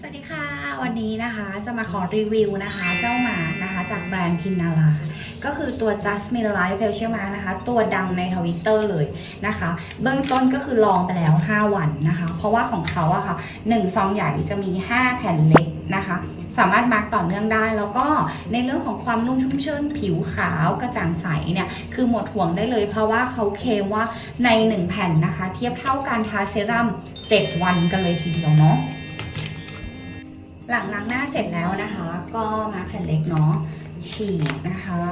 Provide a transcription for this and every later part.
สวัสดีค่ะ วันนี้นะคะจะมาขอรีวิวนะคะ เจ้าหมานะคะจากแบรนด์พินนาลาก็คือตัว Jasmine Life Facial Mask นะคะ ตัวดังในทวิตเตอร์เลยนะคะ เบื้องต้นก็คือลองไปแล้ว 5 วันนะคะ เพราะว่าของเขาอะค่ะ1ซองใหญ่จะมี 5 แผ่นเล็กนะคะ สามารถมาร์กต่อเนื่องได้ แล้วก็ในเรื่องของความนุ่มชุ่มชื่นผิวขาวกระจ่างใสเนี่ยคือหมดห่วงได้เลย เพราะว่าเขาเคลมว่าใน 1 แผ่นนะคะ เทียบเท่าการทาเซรั่ม7 วันกันเลยทีเดียวเนาะ หลังล้างหน้าเสร็จแล้วนะคะ ก็มาแผ่นเล็กเนาะฉีกนะคะ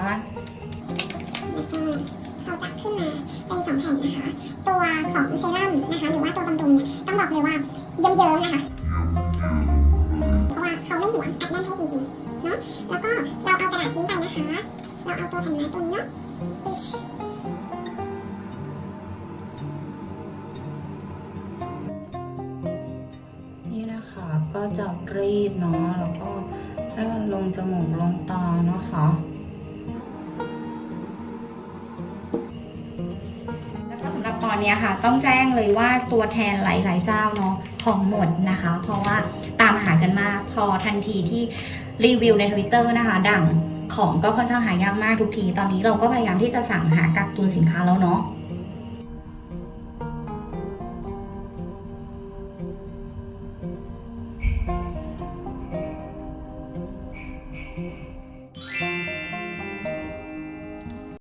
เราจะขึ้นมาเป็นสองแผ่นนะคะ ตัวของเซรั่มนะคะ หรือว่าตัวบำรุงเนี่ยต้องบอกเลยว่าเยิ้มๆนะคะเพราะว่าเขาไม่หวงอัดแน่นให้จริงๆเนาะแล้วก็เราเอากระดาษทิ้งไปนะคะ เราเอาตัวแผ่นไม้ตัวนี้เนาะ ก็จะรีดเนาะแล้วก็ให้มันลงจมูกลงตานะคะ แล้วก็สำหรับตอนเนี้ยค่ะ ต้องแจ้งเลยว่าตัวแทนหลาย ๆ เจ้าเนาะของหมดนะคะ เพราะว่าตามหากันมากพอทันทีที่รีวิวในทวิตเตอร์นะคะดังของก็ค่อนข้างหายากมากทุกที ตอนนี้เราก็พยายามที่จะสั่งหากักตุนสินค้าแล้วเนาะ